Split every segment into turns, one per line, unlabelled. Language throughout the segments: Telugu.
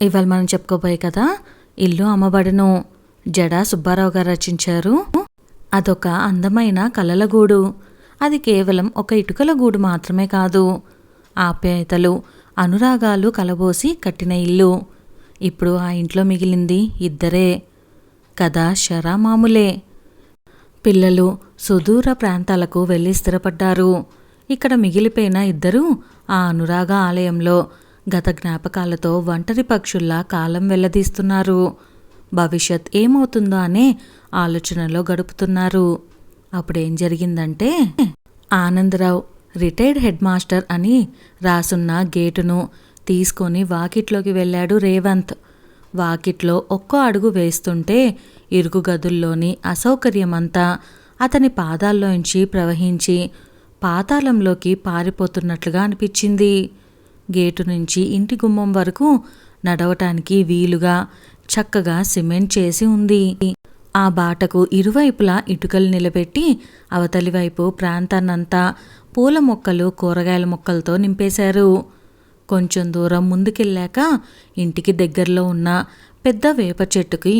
ఇవాళ మనం చెప్పుకోబోయే కదా ఇల్లు అమ్మబడును జడ సుబ్బారావు గారు రచించారు. అదొక అందమైన కలల గూడు. అది కేవలం ఒక ఇటుకల గూడు మాత్రమే కాదు. ఆప్యాయతలు అనురాగాలు కలబోసి కట్టిన ఇల్లు. ఇప్పుడు ఆ ఇంట్లో మిగిలింది ఇద్దరే. కథ శరా మామూలే పిల్లలు సుదూర ప్రాంతాలకు వెళ్ళి స్థిరపడ్డారు. ఇక్కడ మిగిలిపోయిన ఇద్దరూ ఆ అనురాగ ఆలయంలో గత జ్ఞాపకాలతో ఒంటరి పక్షుల్లా కాలం వెల్లదీస్తున్నారు. భవిష్యత్ ఏమవుతుందో అనే ఆలోచనలో గడుపుతున్నారు. అప్పుడేం జరిగిందంటే ఆనందరావు రిటైర్డ్ హెడ్ మాస్టర్ అని రాసున్న గేటును తీసుకొని వాకిట్లోకి వెళ్ళాడు రేవంత్. వాకిట్లో ఒక్కో అడుగు వేస్తుంటే ఇరుగు గదుల్లోని అసౌకర్యమంతా అతని పాదాల్లోంచి ప్రవహించి పాతాళంలోకి పారిపోతున్నట్లుగా అనిపించింది. గేటు నుంచి ఇంటి గుమ్మం వరకు నడవటానికి వీలుగా చక్కగా సిమెంట్ చేసి ఉంది. ఆ బాటకు ఇరువైపులా ఇటుకలు నిలబెట్టి అవతలి వైపు ప్రాంతాన్నంతా పూల మొక్కలు కూరగాయల మొక్కలతో నింపేశారు. కొంచెం దూరం ముందుకెళ్ళాక ఇంటికి దగ్గరలో ఉన్న పెద్ద వేప చెట్టుకి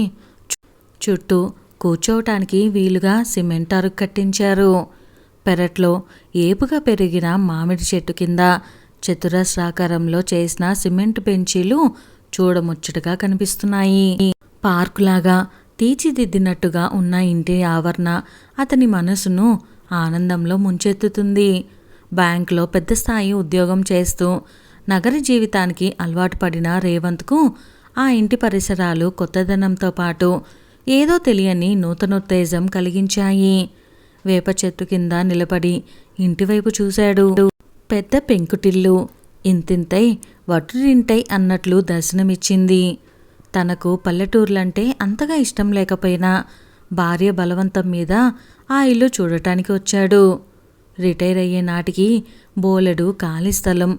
చుట్టూ కూర్చోవటానికి వీలుగా సిమెంట్ అరుగు కట్టించారు. పెరట్లో ఏపుగా పెరిగిన మామిడి చెట్టు కింద చతురస్రాకారంలో చేసిన సిమెంట్ బెంచీలు చూడముచ్చటగా కనిపిస్తున్నాయి. పార్కులాగా తీర్చిదిద్దినట్టుగా ఉన్న ఇంటి ఆవరణ అతని మనసును ఆనందంలో ముంచెత్తుతుంది. బ్యాంకులో పెద్ద స్థాయి ఉద్యోగం చేస్తూ నగర జీవితానికి అలవాటు పడిన రేవంత్కు ఆ ఇంటి పరిసరాలు కొత్తదనంతో పాటు ఏదో తెలియని నూతనోత్తేజం కలిగించాయి. వేప చెట్టు కింద నిలబడి ఇంటివైపు చూశాడు. పెద్ద పెంకుటిల్లు. ఇంతింతై వటురింటై అన్నట్లు దర్శనమిచ్చింది. తనకు పల్లెటూర్లంటే అంతగా ఇష్టం లేకపోయినా భార్య బలవంతం మీద ఆ ఇల్లు చూడటానికి వచ్చాడు. రిటైర్ అయ్యే నాటికి బోలెడు ఖాళీ స్థలం.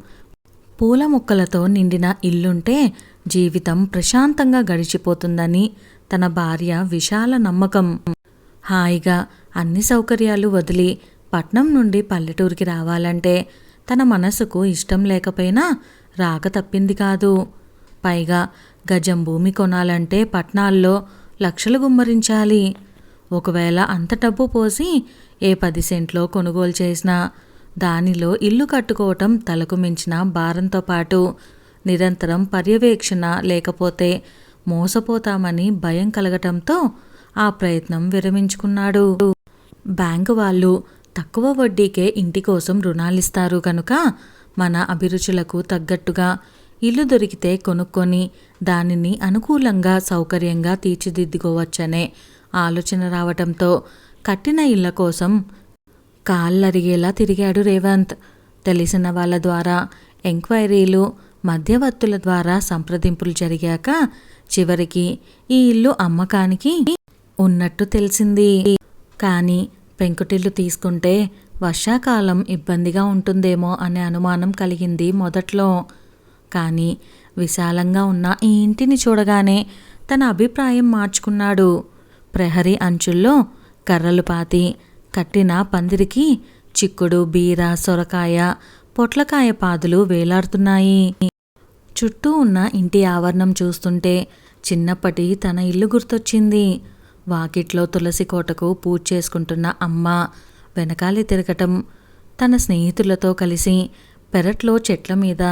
పూల మొక్కలతో నిండిన ఇల్లుంటే జీవితం ప్రశాంతంగా గడిచిపోతుందని తన భార్య విశాల నమ్మకం. హాయిగా అన్ని సౌకర్యాలు వదిలి పట్నం నుండి పల్లెటూరికి రావాలంటే తన మనసుకు ఇష్టం లేకపోయినా రాక తప్పింది కాదు. పైగా గజం భూమి కొనాలంటే పట్నాల్లో లక్షలు గుమ్మరించాలి. ఒకవేళ అంత డబ్బు పోసి ఏ పది సెంట్లో కొనుగోలు చేసినా దానిలో ఇల్లు కట్టుకోవటం తలకు మించిన భారంతో పాటు నిరంతరం పర్యవేక్షణ లేకపోతే మోసపోతామని భయం కలగటంతో ఆ ప్రయత్నం విరమించుకున్నాడు. బ్యాంకు వాళ్ళు తక్కువ వడ్డీకే ఇంటి కోసం రుణాలిస్తారు కనుక మన అభిరుచులకు తగ్గట్టుగా ఇల్లు దొరికితే కొనుక్కొని దానిని అనుకూలంగా సౌకర్యంగా తీర్చిదిద్దుకోవచ్చనే ఆలోచన రావటంతో కట్టిన ఇళ్ళ కోసం కాళ్ళరిగేలా తిరిగాడు రేవంత్. తెలిసిన వాళ్ళ ద్వారా ఎంక్వైరీలు మధ్యవర్తుల ద్వారా సంప్రదింపులు జరిగాక చివరికి ఈ ఇల్లు అమ్మకానికి ఉన్నట్టు తెలిసింది. కానీ పెంకుటిల్లు తీసుకుంటే వర్షాకాలం ఇబ్బందిగా ఉంటుందేమో అనే అనుమానం కలిగింది మొదట్లో. కానీ విశాలంగా ఉన్న ఈ ఇంటిని చూడగానే తన అభిప్రాయం మార్చుకున్నాడు. ప్రహరీ అంచుల్లో కర్రలు పాతి కట్టిన పందిరికి చిక్కుడు బీర సొరకాయ పొట్లకాయ పాదులు వేలాడుతున్నాయి. చుట్టూ ఉన్న ఇంటి ఆవరణం చూస్తుంటే చిన్నప్పటి తన ఇల్లు గుర్తొచ్చింది. వాకిట్లో తులసి కోటకు పూజ చేసుకుంటున్న అమ్మ వెనకాలి తిరగటం తన స్నేహితులతో కలిసి పెరట్లో చెట్ల మీద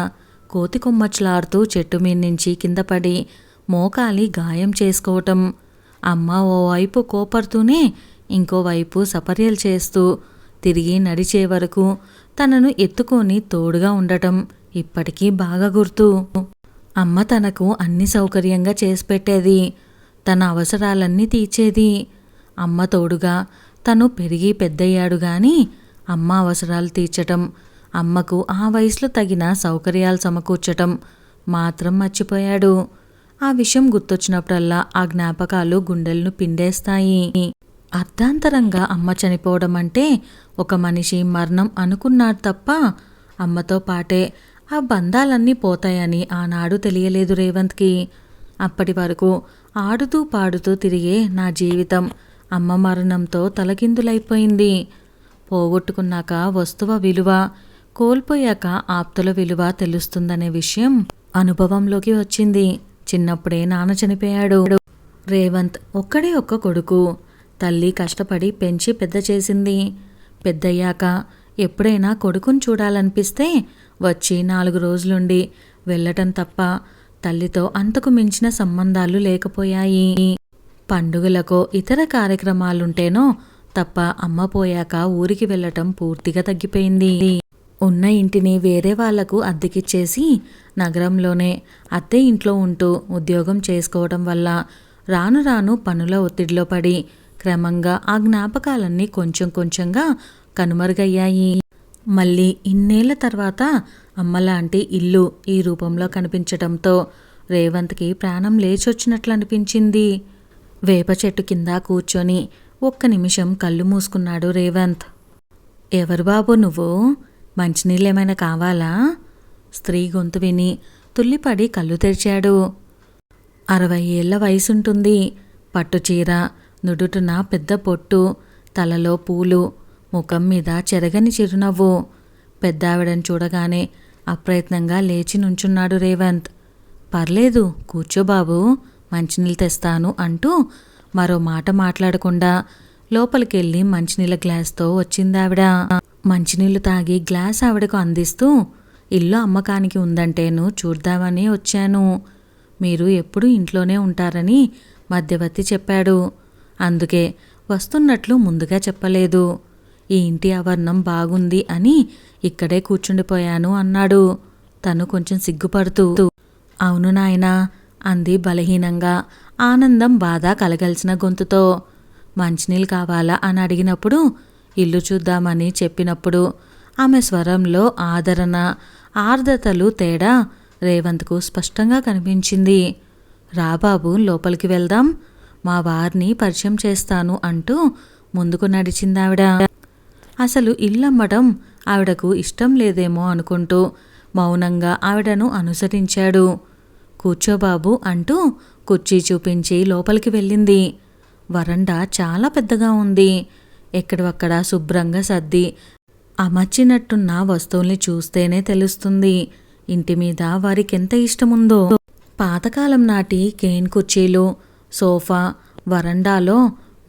కోతి కొమ్మచ్చులాడుతూ చెట్టు మీద నుంచి కింద పడి మోకాలి గాయం చేసుకోవటం. అమ్మ ఓవైపు కోపడుతూనే ఇంకోవైపు సపర్యలు చేస్తూ తిరిగి నడిచే వరకు తనను ఎత్తుకొని తోడుగా ఉండటం ఇప్పటికీ బాగా గుర్తు. అమ్మ తనకు అన్ని సౌకర్యంగా చేసి పెట్టేది తన అవసరాలన్నీ తీర్చేది. అమ్మ తోడుగా తను పెరిగి పెద్దయ్యాడు గాని అమ్మ అవసరాలు తీర్చటం అమ్మకు ఆ వయసులో తగిన సౌకర్యాలు సమకూర్చటం మాత్రం మర్చిపోయాడు. ఆ విషయం గుర్తొచ్చినప్పుడల్లా ఆ జ్ఞాపకాలు గుండెలను పిండేస్తాయి. అర్ధాంతరంగా అమ్మ చనిపోవడం అంటే ఒక మనిషి మరణం అనుకున్నాడు తప్ప అమ్మతో పాటే ఆ బంధాలన్నీ పోతాయని ఆనాడు తెలియలేదు రేవంత్కి. అప్పటి వరకు ఆడుతూ పాడుతూ తిరిగే నా జీవితం అమ్మ మరణంతో తలకిందులైపోయింది. పోగొట్టుకున్నాక వస్తువ విలువ కోల్పోయాక ఆప్తుల విలువ తెలుస్తుందనే విషయం అనుభవంలోకి వచ్చింది. చిన్నప్పుడే నాన్న చనిపోయాడు. రేవంత్ ఒక్కడే ఒక్క కొడుకు. తల్లి కష్టపడి పెంచి పెద్ద చేసింది. పెద్దయ్యాక ఎప్పుడైనా కొడుకుని చూడాలనిపిస్తే వచ్చి నాలుగు రోజులుండి వెళ్ళటం తప్ప తల్లితో అంతకు మించిన సంబంధాలు లేకపోయాయి. పండుగలకో ఇతర కార్యక్రమాలుంటేనో తప్ప అమ్మ పోయాక ఊరికి వెళ్ళటం పూర్తిగా తగ్గిపోయింది. ఉన్న ఇంటిని వేరే వాళ్ళకు అద్దెకిచ్చేసి నగరంలోనే అత్తే ఇంట్లో ఉంటూ ఉద్యోగం చేసుకోవడం వల్ల రాను రాను పనుల ఒత్తిడిలో పడి క్రమంగా ఆ జ్ఞాపకాలన్నీ కొంచెం కొంచెంగా కనుమరుగయ్యాయి. మళ్ళీ ఇన్నేళ్ళ తర్వాత అమ్మలాంటి ఇల్లు ఈ రూపంలో కనిపించటంతో రేవంత్కి ప్రాణం లేచొచ్చినట్లు అనిపించింది. వేప చెట్టు కింద కూర్చొని ఒక్క నిమిషం కళ్ళు మూసుకున్నాడు రేవంత్. ఎవరు బాబు నువ్వు? మంచినీళ్ళేమైనా కావాలా? స్త్రీ గొంతు విని తుల్లిపడి కళ్ళు తెరిచాడు. అరవై ఏళ్ళ వయసుంటుంది. పట్టుచీర నుడుటున పెద్ద పొట్టు తలలో పూలు ముఖం మీద చెరగని చిరునవ్వు. పెద్దావిడని చూడగానే అప్రయత్నంగా లేచి నుంచున్నాడు రేవంత్. పర్లేదు కూర్చో బాబు మంచినీళ్ళు తెస్తాను అంటూ మరో మాట మాట్లాడకుండా లోపలికెళ్ళి మంచినీళ్ళ గ్లాస్తో వచ్చిందావిడ. మంచినీళ్ళు తాగి గ్లాస్ ఆవిడకు అందిస్తూ ఇల్లు అమ్మకానికి ఉందంటేను చూద్దామని వచ్చాను. మీరు ఎప్పుడూ ఇంట్లోనే ఉంటారని మధ్యవర్తి చెప్పాడు. అందుకే వస్తున్నట్లు ముందుగా చెప్పలేదు. ఈ ఇంటి ఆవరణం బాగుంది అని ఇక్కడే కూర్చుండిపోయాను అన్నాడు. తను కొంచెం సిగ్గుపడుతూ అవును నాయనా అంది బలహీనంగా ఆనందం బాధ కలగలిసిన గొంతుతో. మంచినీళ్ళు కావాలా? అని అడిగినప్పుడు ఇల్లు చూద్దామని చెప్పినప్పుడు ఆమె స్వరంలో ఆదరణ ఆర్ద్రతలు తేడా రేవంత్కు స్పష్టంగా కనిపించింది. రాబాబు లోపలికి వెళ్దాం మా వారిని పరిచయం చేస్తాను అంటూ ముందుకు నడిచిందావిడ. అసలు ఇల్లమ్మటం ఆవిడకు ఇష్టం లేదేమో అనుకుంటూ మౌనంగా ఆవిడను అనుసరించాడు. కూర్చోబాబు అంటూ కుర్చీ చూపించి లోపలికి వెళ్ళింది. వరండా చాలా పెద్దగా ఉంది. ఎక్కడొక్కడ శుభ్రంగా సర్ది అమర్చినట్టున్న వస్తువుల్ని చూస్తేనే తెలుస్తుంది ఇంటి మీద వారికెంత ఇష్టముందో. పాతకాలం నాటి కేన్ కుర్చీలు సోఫా వరండాలో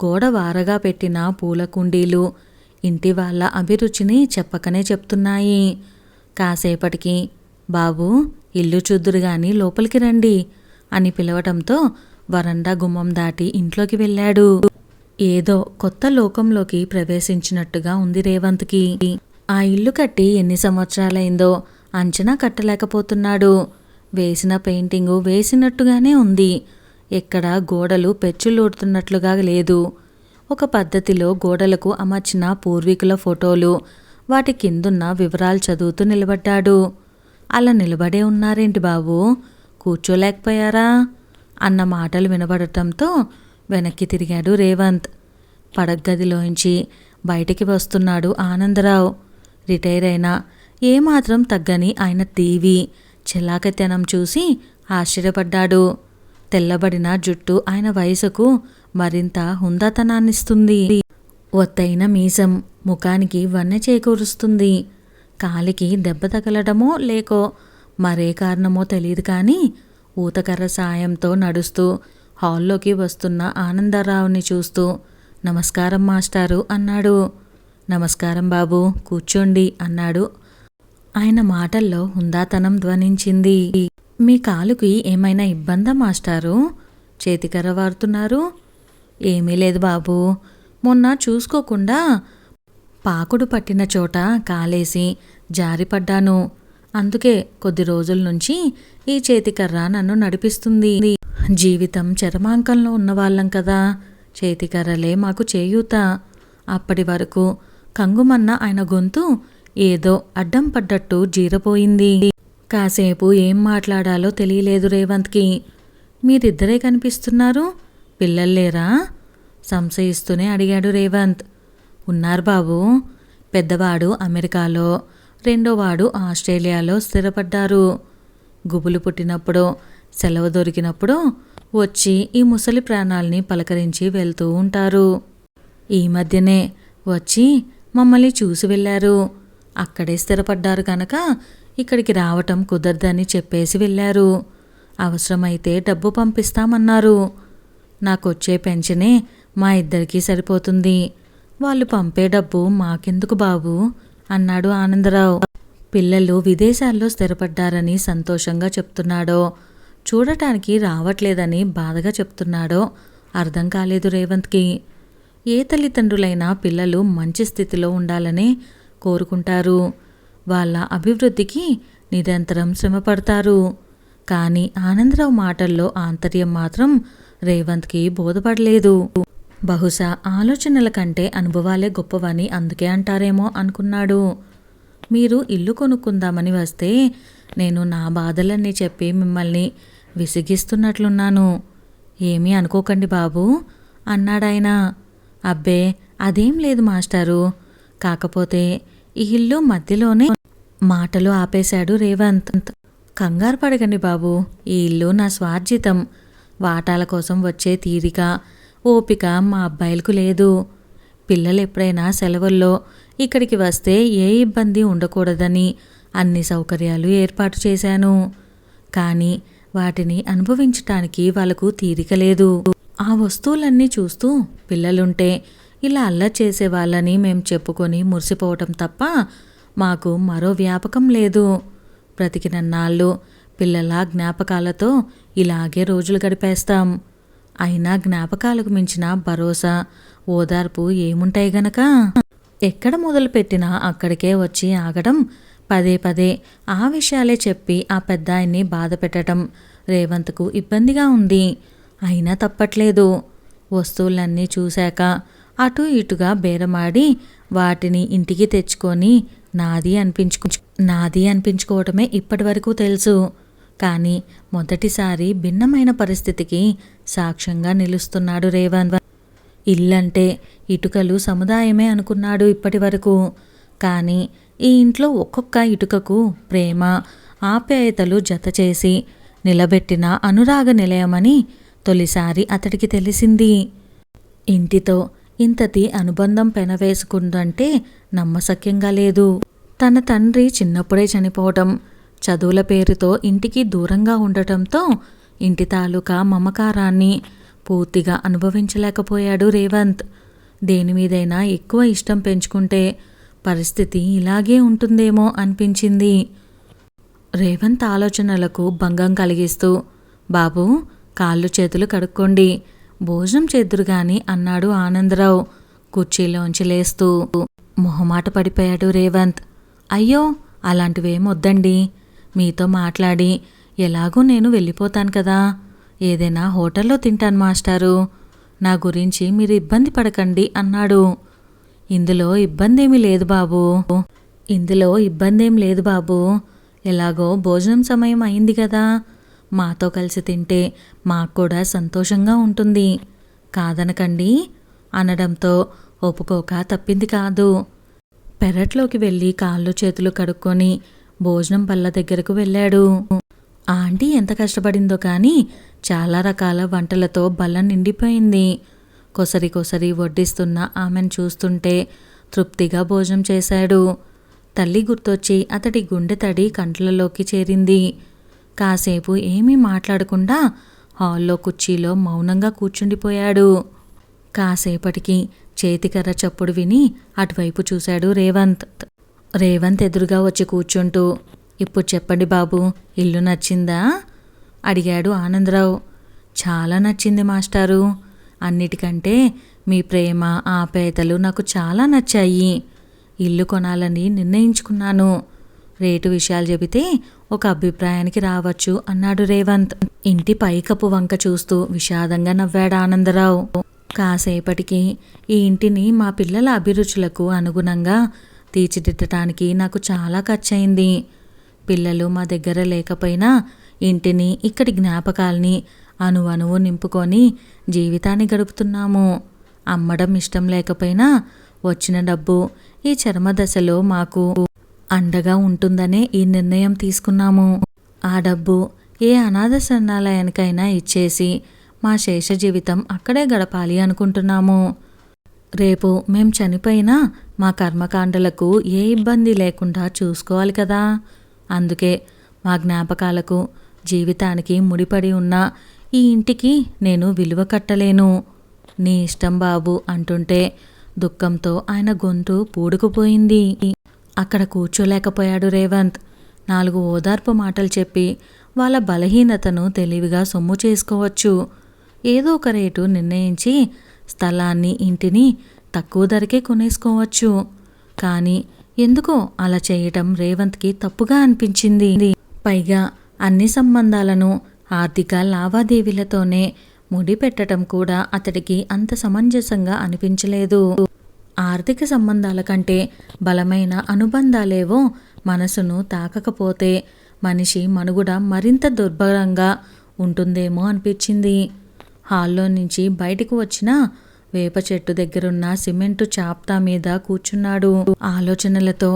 గోడ వారగా పెట్టిన పూల కుండీలు ఇంటి వాళ్ళ అభిరుచిని చెప్పకనే చెప్తున్నాయి. కాసేపటికి బాబు ఇల్లు చూద్దురు గాని లోపలికి రండి అని పిలవటంతో వరండా గుమ్మం దాటి ఇంట్లోకి వెళ్ళాడు. ఏదో కొత్త లోకంలోకి ప్రవేశించినట్టుగా ఉంది రేవంత్కి. ఆ ఇల్లు కట్టి ఎన్ని సంవత్సరాలైందో అంచనా కట్టలేకపోతున్నాడు. వేసిన పెయింటింగు వేసినట్టుగానే ఉంది. ఎక్కడ గోడలు పెచ్చులూడుతున్నట్లుగా లేదు. ఒక పద్ధతిలో గోడలకు అమర్చిన పూర్వీకుల ఫోటోలు వాటి కిందున్న వివరాలు చదువుతూ నిలబడ్డాడు. అలా నిలబడే ఉన్నారేంటి బాబు? కూర్చోలేకపోయారా? అన్న మాటలు వినబడటంతో వెనక్కి తిరిగాడు రేవంత్. పడగదిలోంచి బయటికి వస్తున్నాడు ఆనందరావు. రిటైర్ అయినా ఏమాత్రం తగ్గని ఆయన టీవీ చిలాకతనం చూసి ఆశ్చర్యపడ్డాడు. తెల్లబడిన జుట్టు ఆయన వయసుకు మరింత హుందాతనాన్నిస్తుంది. ఒత్తైన మీసం ముఖానికి వన్నె చేకూరుస్తుంది. కాలికి దెబ్బ తగలడమో లేకో మరే కారణమో తెలియదు కానీ ఊతకర్ర సాయంతో నడుస్తూ హాల్లోకి వస్తున్న ఆనందరావుని చూస్తూ నమస్కారం మాస్టారు అన్నాడు. నమస్కారం బాబు కూర్చోండి అన్నాడు. ఆయన మాటల్లో హుందాతనం ధ్వనించింది. మీ కాలుకి ఏమైనా ఇబ్బందా మాస్టారు? చేతికర్ర వాడుతున్నారు ఏమీ లేదు బాబు. మొన్న చూసుకోకుండా పాకుడు పట్టిన చోట కాలేసి జారిపడ్డాను అందుకే కొద్ది రోజుల నుంచి ఈ చేతికర్ర నన్ను నడిపిస్తుంది. జీవితం చరమాంకంలో ఉన్నవాళ్ళం కదా. చేతికర్రలే మాకు చేయూత. అప్పటి వరకు కంగుమన్న ఆయన గొంతు ఏదో అడ్డం పడ్డట్టు జీరపోయింది. కాసేపు ఏం మాట్లాడాలో తెలియలేదు రేవంత్కి. మీరిద్దరే కనిపిస్తున్నారు? పిల్లల్లేరా సంశయిస్తూనే అడిగాడు రేవంత్. ఉన్నారు బాబు. పెద్దవాడు అమెరికాలో రెండోవాడు ఆస్ట్రేలియాలో స్థిరపడ్డారు. గుబులు పుట్టినప్పుడు సెలవు దొరికినప్పుడు వచ్చి ఈ ముసలి ప్రాణాల్ని పలకరించి వెళ్తూ ఉంటారు. ఈ మధ్యనే వచ్చి మమ్మల్ని చూసి వెళ్ళారు. అక్కడే స్థిరపడ్డారు కనుక ఇక్కడికి రావటం కుదరదని చెప్పేసి వెళ్ళారు. అవసరమైతే డబ్బు పంపిస్తామన్నారు. నాకొచ్చే పెన్షనే మా ఇద్దరికీ సరిపోతుంది. వాళ్ళు పంపే డబ్బు మాకెందుకు బాబు? అన్నాడు ఆనందరావు. పిల్లలు విదేశాల్లో స్థిరపడ్డారని సంతోషంగా చెప్తున్నాడో చూడటానికి రావట్లేదని బాధగా చెప్తున్నాడో అర్థం కాలేదు రేవంత్కి. ఏ తల్లిదండ్రులైనా పిల్లలు మంచి స్థితిలో ఉండాలని కోరుకుంటారు. వాళ్ళ అభివృద్ధికి నిరంతరం శ్రమపడతారు. కానీ ఆనందరావు మాటల్లో ఆంతర్యం మాత్రం రేవంత్కి బోధపడలేదు. బహుశా ఆలోచనల కంటే అనుభవాలే గొప్పవని అందుకే అంటారేమో అనుకున్నాడు. మీరు ఇల్లు కొనుక్కుందామని వస్తే నేను నా బాధలన్నీ చెప్పి మిమ్మల్ని విసిగిస్తున్నట్లున్నాను. ఏమీ అనుకోకండి బాబు అన్నాడాయన. అబ్బే అదేం లేదు మాస్టారు. కాకపోతే ఈ ఇల్లు మధ్యలోనే మాటలు ఆపేశాడు రేవంత్. కంగారు పడకండి బాబు ఈ ఇల్లు నా స్వార్జితం. వాటాల కోసం వచ్చే తీరిక ఓపిక మా అబ్బాయిలకు లేదు. పిల్లలు ఎప్పుడైనా సెలవుల్లో ఇక్కడికి వస్తే ఏ ఇబ్బంది ఉండకూడదని అన్ని సౌకర్యాలు ఏర్పాటు చేశాను. కానీ వాటిని అనుభవించటానికి వాళ్ళకు తీరిక లేదు. ఆ వస్తువులన్నీ చూస్తూ పిల్లలుంటే ఇలా అల్లరి చేసే వాళ్ళని మేం చెప్పుకొని మురిసిపోవటం తప్ప మాకు మరో వ్యాపకం లేదు. బ్రతికినన్నాళ్ళు పిల్లల జ్ఞాపకాలతో ఇలాగే రోజులు గడిపేస్తాం. అయినా జ్ఞాపకాలకు మించిన భరోసా ఓదార్పు ఏముంటాయి గనక? ఎక్కడ మొదలుపెట్టినా అక్కడికే వచ్చి ఆగడం పదే పదే ఆ విషయాలే చెప్పి ఆ పెద్ద ఆయన్ని బాధ పెట్టడం రేవంత్కు ఇబ్బందిగా ఉంది. అయినా తప్పట్లేదు. వస్తువులన్నీ చూశాక అటు ఇటుగా బేరమాడి వాటిని ఇంటికి తెచ్చుకొని నాది అనిపించుకు నాది అనిపించుకోవటమే ఇప్పటి వరకు తెలుసు. కానీ మొదటిసారి భిన్నమైన పరిస్థితికి సాక్ష్యంగా నిలుస్తున్నాడు రేవంత్ ఇల్లంటే ఇటుకలు సముదాయమే అనుకున్నాడు ఇప్పటి వరకు కానీ ఈ ఇంట్లో ఒక్కొక్క ఇటుకకు ప్రేమ ఆప్యాయతలు జత చేసి నిలబెట్టిన అనురాగ నిలయమని తొలిసారి అతడికి తెలిసింది. ఇంటితో ఇంతటి అనుబంధం పెనవేసుకుందంటే నమ్మశక్యంగా లేదు. తన తండ్రి చిన్నప్పుడే చనిపోవటం చదువుల పేరుతో ఇంటికి దూరంగా ఉండటంతో ఇంటి తాలూకా మమకారాన్ని పూర్తిగా అనుభవించలేకపోయాడు రేవంత్. దేని మీదైనా ఎక్కువ ఇష్టం పెంచుకుంటే పరిస్థితి ఇలాగే ఉంటుందేమో అనిపించింది. రేవంత్ ఆలోచనలకు భంగం కలిగిస్తూ బాబు కాళ్ళు చేతులు కడుక్కోండి భోజనం చేద్దురు గాని అన్నాడు ఆనందరావు కుర్చీలోంచి లేస్తూ. మొహమాట పడిపోయాడు రేవంత్. అయ్యో అలాంటివేం వద్దండి మీతో మాట్లాడి ఎలాగూ నేను వెళ్ళిపోతాను కదా. ఏదైనా హోటల్లో తింటాను మాస్టారు. నా గురించి మీరు ఇబ్బంది పడకండి అన్నాడు. ఇందులో ఇబ్బంది ఏమీ లేదు బాబు. ఇందులో ఇబ్బంది ఏం లేదు బాబు. ఎలాగో భోజనం సమయం అయింది కదా. మాతో కలిసి తింటే మాకు కూడా సంతోషంగా ఉంటుంది. కాదనకండి అనడంతో ఒప్పుకోక తప్పింది కాదు. పెరట్లోకి వెళ్ళి కాళ్ళు చేతులు కడుక్కొని భోజనం పళ్ళ దగ్గరకు వెళ్ళాడు. ఆంటీ ఎంత కష్టపడిందో కానీ చాలా రకాల వంటలతో బల్ల నిండిపోయింది. కొసరి కొసరి వడ్డిస్తున్న ఆమెను చూస్తుంటే తృప్తిగా భోజనం చేశాడు. తల్లి గుర్తొచ్చి అతడి గుండె తడి కంట్లలోకి చేరింది. కాసేపు ఏమీ మాట్లాడకుండా హాల్లో కుర్చీలో మౌనంగా కూర్చుండిపోయాడు. కాసేపటికి చేతికర్ర చప్పుడు విని అటువైపు చూశాడు రేవంత్. రేవంత్ ఎదురుగా వచ్చి కూర్చుంటూ ఇప్పుడు చెప్పండి బాబు ఇల్లు నచ్చిందా? అడిగాడు ఆనందరావు. చాలా నచ్చింది మాస్టారు. అన్నిటికంటే మీ ప్రేమ ఆప్యాయతలు నాకు చాలా నచ్చాయి. ఇల్లు కొనాలని నిర్ణయించుకున్నాను. రేటు విషయాలు చెబితే ఒక అభిప్రాయానికి రావచ్చు అన్నాడు రేవంత్. ఇంటి పైకప్పు వంక చూస్తూ విషాదంగా నవ్వాడు ఆనందరావు. కాసేపటికి ఈ ఇంటిని మా పిల్లల అభిరుచులకు అనుగుణంగా తీర్చిదిద్దటానికి నాకు చాలా ఖర్చయింది. పిల్లలు మా దగ్గర లేకపోయినా ఇంటిని ఇక్కడి జ్ఞాపకాల్ని అనువనువు నింపుకొని జీవితాన్ని గడుపుతున్నాము. అమ్మడం ఇష్టం లేకపోయినా వచ్చిన డబ్బు ఈ చర్మ దశలో మాకు అండగా ఉంటుందనే ఈ నిర్ణయం తీసుకున్నాము. ఆ డబ్బు ఏ అనాథ శరణాలయానికైనా ఇచ్చేసి మా శేష జీవితం అక్కడే గడపాలి అనుకుంటున్నాము. రేపు మేం చనిపోయినా మా కర్మకాండలకు ఏ ఇబ్బంది లేకుండా చూసుకోవాలి కదా. అందుకే మా జ్ఞాపకాలకు జీవితానికి ముడిపడి ఉన్న ఈ ఇంటికి నేను విలువ కట్టలేను. నీ ఇష్టం బాబు అంటుంటే దుఃఖంతో ఆయన గొంతు పూడుకుపోయింది. అక్కడ కూర్చోలేకపోయాడు రేవంత్. నాలుగు ఓదార్పు మాటలు చెప్పి వాళ్ళ బలహీనతను తెలివిగా సొమ్ము చేసుకోవచ్చు. ఏదో ఒక రేటు నిర్ణయించి స్థలాన్ని ఇంటిని తక్కువ ధరకే కొనేసుకోవచ్చు. కానీ ఎందుకో అలా చేయటం రేవంత్కి తప్పుగా అనిపించింది. పైగా అన్ని సంబంధాలను ఆర్థిక లావాదేవీలతోనే ముడిపెట్టడం కూడా అతడికి అంత సమంజసంగా అనిపించలేదు. ఆర్థిక సంబంధాల కంటే బలమైన అనుబంధాలేవో మనసును తాకకపోతే మనిషి మనుగుడ మరింత దుర్భరంగా ఉంటుందేమో అనిపించింది. హాల్లో నుంచి బయటకు వచ్చిన వేప చెట్టు దగ్గరున్న సిమెంటు చాప్తా మీద కూర్చున్నాడు. ఆలోచనలతో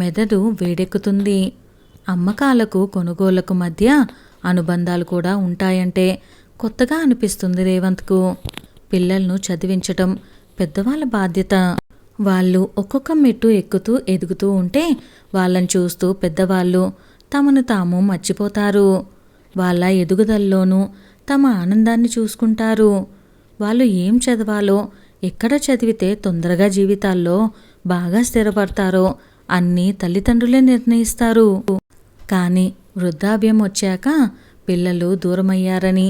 మెదడు వేడెక్కుతుంది. అమ్మకాలకు కొనుగోళ్ళకు మధ్య అనుబంధాలు కూడా ఉంటాయంటే కొత్తగా అనిపిస్తుంది రేవంత్కు. పిల్లలను చదివించటం పెద్దవాళ్ళ బాధ్యత. వాళ్ళు ఒక్కొక్క మెట్టు ఎక్కుతూ ఎదుగుతూ ఉంటే వాళ్ళని చూస్తూ పెద్దవాళ్ళు తమను తాము మర్చిపోతారు. వాళ్ళ ఎదుగుదలలోనూ తమ ఆనందాన్ని చూసుకుంటారు. వాళ్ళు ఏం చదవాలో ఎక్కడ చదివితే తొందరగా జీవితాల్లో బాగా స్థిరపడతారో అన్నీ తల్లిదండ్రులే నిర్ణయిస్తారు. కానీ వృద్ధాభ్యం వచ్చాక పిల్లలు దూరమయ్యారని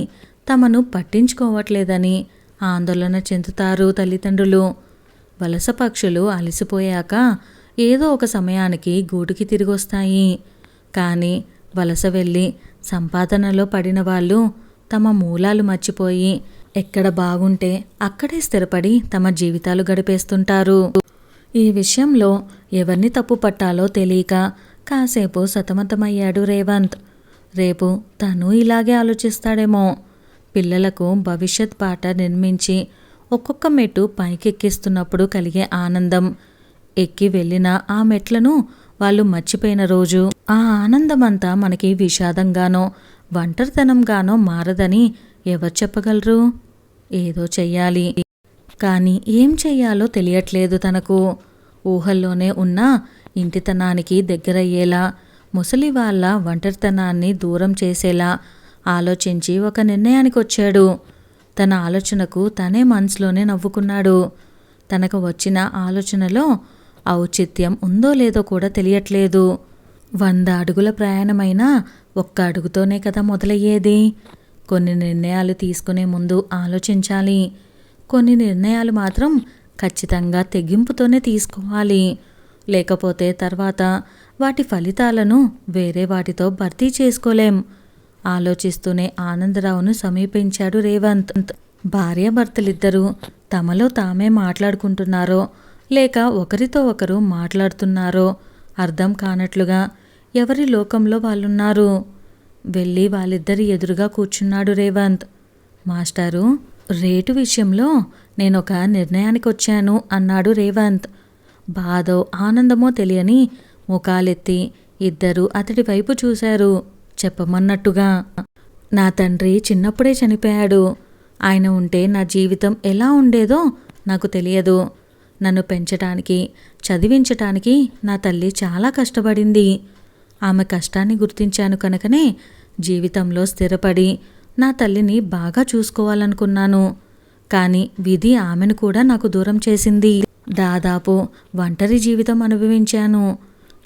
తమను పట్టించుకోవట్లేదని ఆందోళన చెందుతారు తల్లిదండ్రులు. వలస పక్షులు అలసిపోయాక ఏదో ఒక సమయానికి గూడుకి తిరిగొస్తాయి. కానీ వలస వెళ్ళి సంపాదనలో పడిన వాళ్ళు తమ మూలాలు మర్చిపోయి ఎక్కడ బాగుంటే అక్కడే స్థిరపడి తమ జీవితాలు గడిపేస్తుంటారు. ఈ విషయంలో ఎవరిని తప్పు పట్టాలో తెలియక కాసేపు సతమతమయ్యాడు రేవంత్. రేపు తను ఇలాగే ఆలోచిస్తాడేమో. పిల్లలకు భవిష్యత్ పాట నిర్మించి ఒక్కొక్క మెట్టు పైకెక్కిస్తున్నప్పుడు కలిగే ఆనందం. ఎక్కి వెళ్ళిన ఆ మెట్లను వాళ్ళు మర్చిపోయిన రోజు. ఆ ఆనందమంతా మనకి విషాదంగానో ఒంటరితనంగానో మారదని ఎవరు చెప్పగలరు? ఏదో చెయ్యాలి. కానీ ఏం చెయ్యాలో తెలియట్లేదు తనకు. ఊహల్లోనే ఉన్న ఇంటితనానికి దగ్గరయ్యేలా ముసలి వాళ్ళ ఒంటరితనాన్ని దూరం చేసేలా ఆలోచించి ఒక నిర్ణయానికి వచ్చాడు తన ఆలోచనకు తనే మనసులోనే నవ్వుకున్నాడు. తనకు వచ్చిన ఆలోచనలో ఔచిత్యం ఉందో లేదో కూడా తెలియట్లేదు. వంద అడుగుల ప్రయాణమైనా ఒక్క అడుగుతోనే కదా మొదలయ్యేది. కొన్ని నిర్ణయాలు తీసుకునే ముందు ఆలోచించాలి. కొన్ని నిర్ణయాలు మాత్రం ఖచ్చితంగా తెగింపుతోనే తీసుకోవాలి. లేకపోతే తర్వాత వాటి ఫలితాలను వేరే వాటితో భర్తీ చేసుకోలేం. ఆలోచిస్తూనే ఆనందరావును సమీపించాడు రేవంత్. భార్యాభర్తలిద్దరూ తమలో తామే మాట్లాడుకుంటున్నారో లేక ఒకరితో ఒకరు మాట్లాడుతున్నారో అర్థం కానట్లుగా ఎవరి లోకంలో వాళ్ళున్నారు? వెళ్ళి వాళ్ళిద్దరి ఎదురుగా కూర్చున్నాడు రేవంత్. మాస్టారు రేటు విషయంలో నేను ఒక నిర్ణయానికి వచ్చాను అన్నాడు రేవంత్. బాధో ఆనందమో తెలియని ముఖాలెత్తి ఇద్దరు అతడి వైపు చూశారు చెప్పమన్నట్టుగా. నా తండ్రి చిన్నప్పుడే చనిపోయాడు. ఆయన ఉంటే నా జీవితం ఎలా ఉండేదో నాకు తెలియదు. నన్ను పెంచటానికి చదివించటానికి నా తల్లి చాలా కష్టపడింది. ఆమె కష్టాన్ని గుర్తించాను కనుకనే జీవితంలో స్థిరపడి నా తల్లిని బాగా చూసుకోవాలనుకున్నాను. కానీ విధి ఆమెను కూడా నాకు దూరం చేసింది. దాదాపు ఒంటరి జీవితం అనుభవించాను.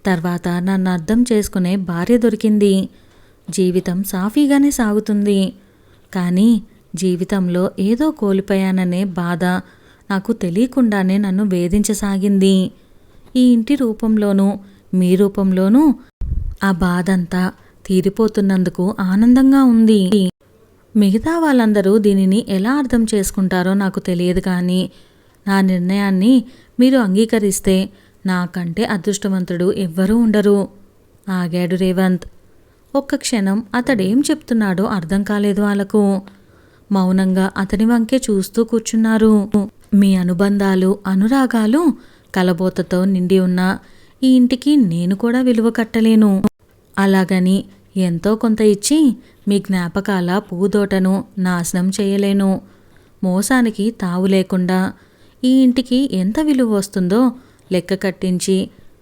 తర్వాత నన్ను అర్థం చేసుకునే భార్య దొరికింది. జీవితం సాఫీగానే సాగుతుంది. కానీ జీవితంలో ఏదో కోల్పోయాననే బాధ నాకు తెలియకుండానే నన్ను వేధించసాగింది. ఈ ఇంటి రూపంలోనూ మీ రూపంలోనూ ఆ బాధంతా తీరిపోతున్నందుకు ఆనందంగా ఉంది. మిగతా వాళ్ళందరూ దీనిని ఎలా అర్థం చేసుకుంటారో నాకు తెలియదు కానీ నా నిర్ణయాన్ని మీరు అంగీకరిస్తే నాకంటే అదృష్టవంతుడు ఎవ్వరూ ఉండరు ఆగాడు రేవంత్. ఒక్క క్షణం అతడేం చెప్తున్నాడో అర్థం కాలేదు వాళ్ళకు మౌనంగా అతని వంకే చూస్తూ కూర్చున్నారు. మీ అనుబంధాలు అనురాగాలు కలబోతతో నిండి ఉన్న ఈ ఇంటికి నేను కూడా విలువ కట్టలేను. అలాగని ఎంతో కొంత ఇచ్చి మీ జ్ఞాపకాల పూదోటను నాశనం చేయలేను. మోసానికి తావు లేకుండా ఈ ఇంటికి ఎంత విలువ వస్తుందో లెక్క కట్టించి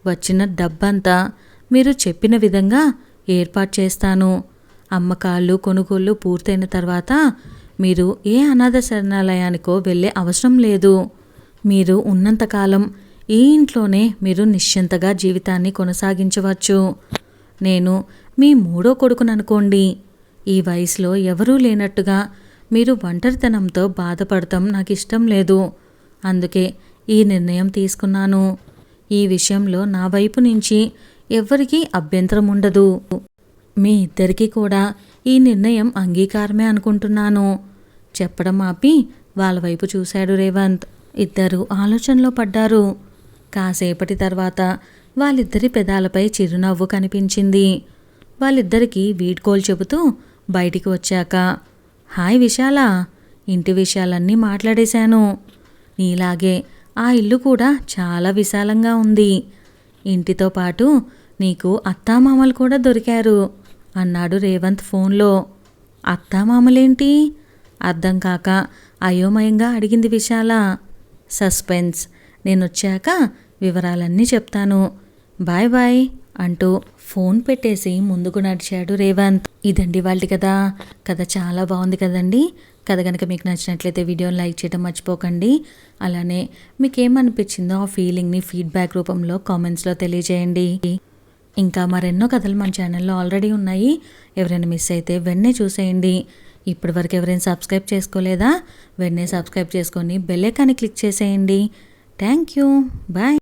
వచ్చిన డబ్బంతా మీరు చెప్పిన విధంగా ఏర్పాటు చేస్తాను. అమ్మకాలు కొనుగోళ్ళు పూర్తయిన తర్వాత మీరు ఏ అనాథ శరణాలయానికో వెళ్ళే అవసరం లేదు. మీరు ఉన్నంతకాలం ఈ ఇంట్లోనే మీరు నిశ్చింతగా జీవితాన్ని కొనసాగించవచ్చు. నేను మీ మూడో కొడుకుననుకోండి ఈ వయసులో ఎవరూ లేనట్టుగా మీరు ఒంటరితనంతో బాధపడటం నాకు ఇష్టం లేదు. అందుకే ఈ నిర్ణయం తీసుకున్నాను. ఈ విషయంలో నా వైపు నుంచి ఎవ్వరికీ అభ్యంతరం ఉండదు. మీ ఇద్దరికీ కూడా ఈ నిర్ణయం అంగీకారమే అనుకుంటున్నాను. చెప్పడం ఆపి వాళ్ళ వైపు చూశాడు రేవంత్. ఇద్దరు ఆలోచనలో పడ్డారు. కాసేపటి తర్వాత వాళ్ళిద్దరి పెదాలపై చిరునవ్వు కనిపించింది. వాళ్ళిద్దరికీ వీడ్కోలు చెబుతూ బయటికి వచ్చాక హాయ్ విశాల ఇంటి విషయాలన్నీ మాట్లాడేశాను. నీలాగే ఆ ఇల్లు కూడా చాలా విశాలంగా ఉంది. ఇంటితో పాటు నీకు అత్తామామలు కూడా దొరికారు అన్నాడు రేవంత్ ఫోన్లో. అత్తామామలేంటి? అర్థం కాక అయోమయంగా అడిగింది విశాల. సస్పెన్స్. నేనొచ్చాక వివరాలన్నీ చెప్తాను. బాయ్ బాయ్ అంటూ ఫోన్ పెట్టేసి ముందుకు నడిచాడు రేవంత్. ఇదండి వాళ్ళ కదా కథ చాలా బాగుంది కదండి. కథ కనుక మీకు నచ్చినట్లయితే వీడియోని లైక్ చేయడం మర్చిపోకండి. అలానే మీకు ఏమనిపించిందో ఆ ఫీలింగ్ని ఫీడ్బ్యాక్ రూపంలో కామెంట్స్లో తెలియజేయండి. ఇంకా మరెన్నో కథలు మన ఛానల్లో ఆల్రెడీ ఉన్నాయి. ఎవరైనా మిస్ అయితే వెన్నే చూసేయండి. ఇప్పటివరకు ఎవరైనా సబ్స్క్రైబ్ చేసుకోలేదా? వెన్నే సబ్స్క్రైబ్ చేసుకొని బెల్ ఐకాన్ని క్లిక్ చేసేయండి. Thank you. బాయ్.